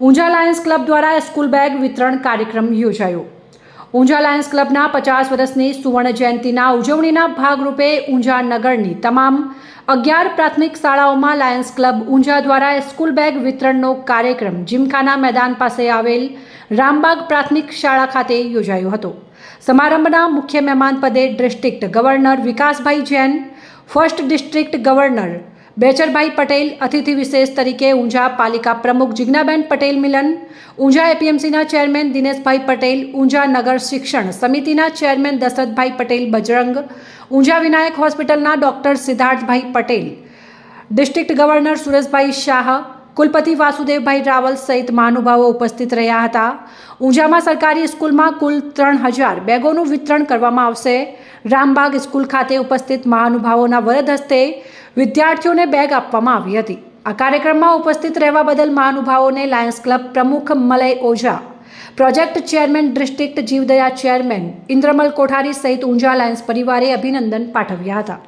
Unjha Lions club દ્વારા school bag વિતરણ કાર્યક્રમ યોજાયો. ઊંઝા લાયન્સ ક્લબના પચાસ વર્ષની સુવર્ણ જયંતિના ઉજવણીના ભાગરૂપે ઊંઝા નગરની તમામ અગિયાર પ્રાથમિક શાળાઓમાં લાયન્સ ક્લબ ઊંઝા દ્વારા સ્કૂલ બેગ વિતરણનો કાર્યક્રમ જીમખાના મેદાન પાસે આવેલ રામબાગ પ્રાથમિક શાળા ખાતે યોજાયો હતો. સમારંભના મુખ્ય મહેમાન પદે district governor Vikasbhai Jain, first district governor Becharbhai Patel, અતિથિ વિશેષ તરીકે ઊંઝા પાલિકા પ્રમુખ જિજ્ઞાબેન પટેલ મિલન, ઊંઝા એપીએમસીના ચેરમેન દિનેશભાઈ પટેલ, ઊંઝા નગર શિક્ષણ સમિતિના ચેરમેન દશરથભાઈ પટેલ બજરંગ, ઊંઝા વિનાયક હોસ્પિટલના doctor Siddharthbhai Patel, district governor Sureshbhai Shah, કુલપતિ વાસુદેવભાઈ રાવલ સહિત મહાનુભાવો ઉપસ્થિત રહ્યા હતા. ઊંઝામાં સરકારી સ્કૂલમાં કુલ ત્રણ હજાર બેગોનું વિતરણ કરવામાં આવશે. રામબાગ સ્કૂલ ખાતે ઉપસ્થિત મહાનુભાવોના વરદ હસ્તે વિદ્યાર્થીઓને બેગ આપવામાં આવી હતી. આ કાર્યક્રમમાં ઉપસ્થિત રહેવા બદલ મહાનુભાવોને લાયન્સ ક્લબ પ્રમુખ Malay Ojha, project chairman district જીવદયા ચેરમેન ઇન્દ્રમલ કોઠારી સહિત ઊંઝા લાયન્સ પરિવારે અભિનંદન પાઠવ્યા હતા.